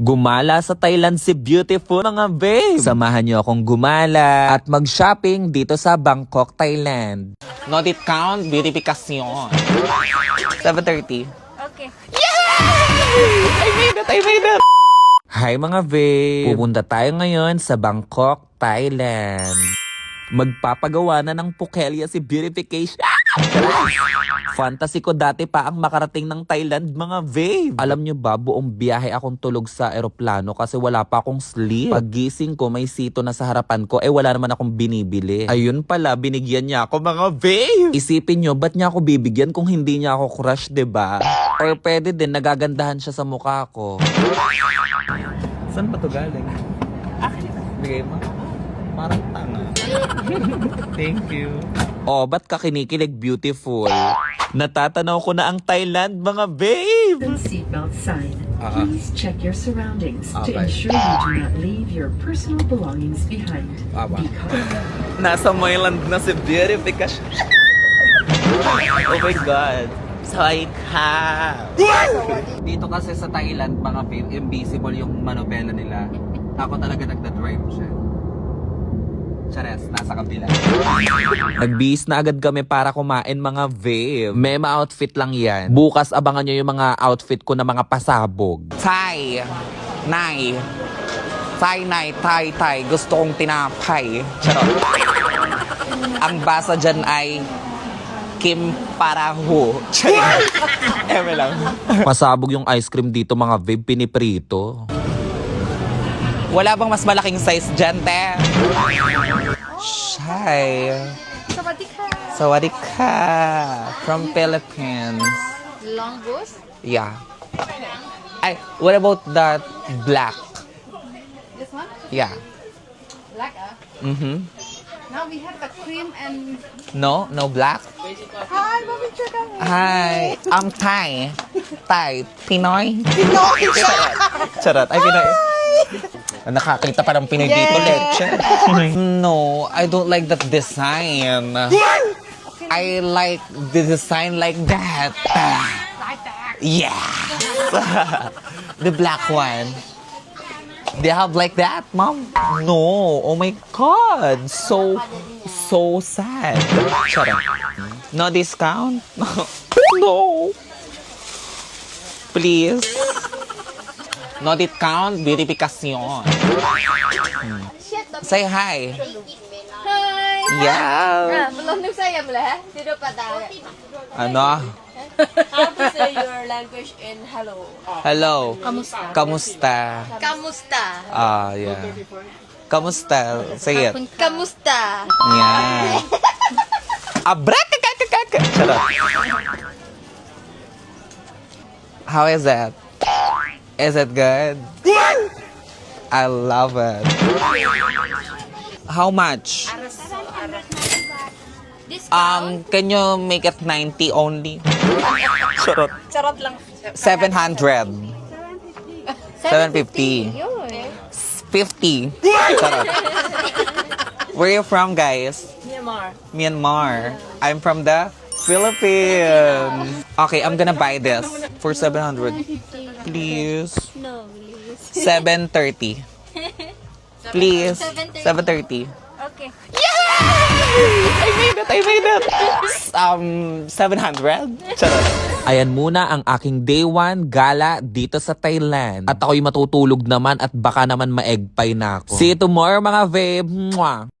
Gumala sa Thailand si Beautiful mga babe. Samahan niyo akong gumala at mag-shopping dito sa Bangkok, Thailand. No discount, beautification. 7.30. Okay. I made it! I made it! Hi mga babe! Pupunta tayo ngayon sa Bangkok, Thailand. Magpapagawa na ng Pukelia si Beautification. Fantasy ko dati pa ang makarating ng Thailand, mga babe. Alam nyo ba, buong biyahe akong tulog sa eroplano kasi wala pa akong sleep. Paggising ko, may sito na sa harapan ko, eh wala naman akong binibili. Ayun pala, binigyan niya ako, mga babe. Isipin nyo, ba't niya ako bibigyan kung hindi niya ako crush, ba? Or pwede din, nagagandahan siya sa mukha ko. Saan ba to galing? Akin. Bigay mo. Parang tanga. Thank you. Oh, ba't ka kinikilig beautiful? Natatanaw ko na ang Thailand, mga babe! seatbelt sign. Uh-uh. Please check your surroundings to Okay. ensure you do not leave your personal belongings behind. Aba. Be cautious. Nasa Myland na si Beautification. oh my God. Soy ka! Dito kasi sa Thailand, mga babe, invisible yung manobela nila. Ako talaga nagda-drive siya. Chares, nasa kabila. Nagbihis na agad kami para kumain mga babe. Mema outfit lang yan. Bukas abangan nyo yung mga outfit ko na mga pasabog. Tay! Nay! Tay, nay, tay, tay. Gusto kong tinapay. Charot. Ang basa dyan ay Kim Paraho. Eme lang. Pasabog yung ice cream dito mga babe, piniprito. Wala bang mas malaking size dyan, te? Shy. Sawadika. Sawadika. From Philippines. Long boots? Yeah. Ay, what about that black? This one? Yeah. Black, ah? Uh? Mm-hmm. Now we have the cream and... No, no black. Hi, Mami Chaka. Hi, I'm Thai. Thai. Pinoy. Pinoy. Charot. Ay, Pinoy. Hi! Nakakita parang Pinoy dito, leche. no, I don't like that design. I like the design like that. like that Yes! the black one. They have like that, mom? No. Oh my god. So, so sad. Shut up. No discount? no. Please. No discount, beautification. Say hi. hi Yeah. ah belum saya boleh tidak pada Ano? How to say your language in hello? Hello. Kamusta? Kamusta? kamusta Ah, yeah. Kamusta? Say it. kamusta Yeah. Abrakakakakaka. Charot. How is it? Is it good? I love it. How much? Um, can you make it 90 only? Charot. Charot lang. 700. 750. 50. Charot. Where are you from, guys? Myanmar. Myanmar. I'm from the Philippines. Okay, I'm gonna buy this for 700. Please. no please 730. Please. 730. okay I made it! I made it! Um, 700? Charot. Ayan muna ang aking day one gala dito sa Thailand. At ako'y matutulog naman at baka naman ma-egg pie na ako. See you tomorrow mga babe. Mwah!